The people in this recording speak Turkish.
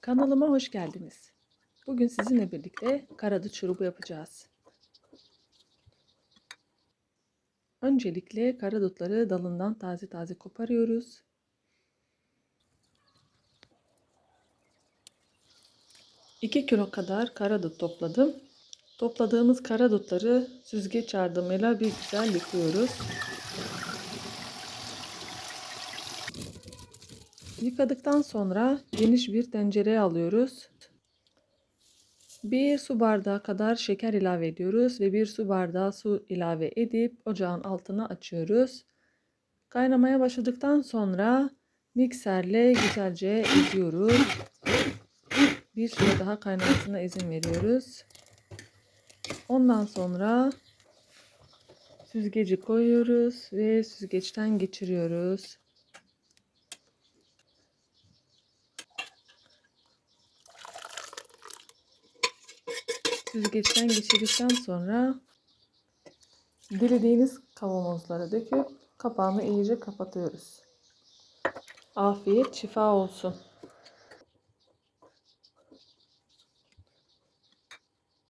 Kanalıma hoş geldiniz. Bugün sizinle birlikte karadut şurubu yapacağız. Öncelikle karadutları dalından taze taze koparıyoruz. İki kilo kadar karadut topladım. Topladığımız karadutları süzgeç yardımıyla bir güzel yıkıyoruz. Yıkadıktan sonra geniş bir tencereye alıyoruz. Bir su bardağı kadar şeker ilave ediyoruz ve bir su bardağı su ilave edip ocağın altını açıyoruz. Kaynamaya başladıktan sonra mikserle güzelce eziyoruz. Bir süre daha kaynamasına izin veriyoruz. Ondan sonra süzgeci koyuyoruz ve süzgeçten geçiriyoruz. Süzgeçten geçirdikten sonra dilediğiniz kavanozlara döküp kapağını iyice kapatıyoruz. Afiyet şifa olsun.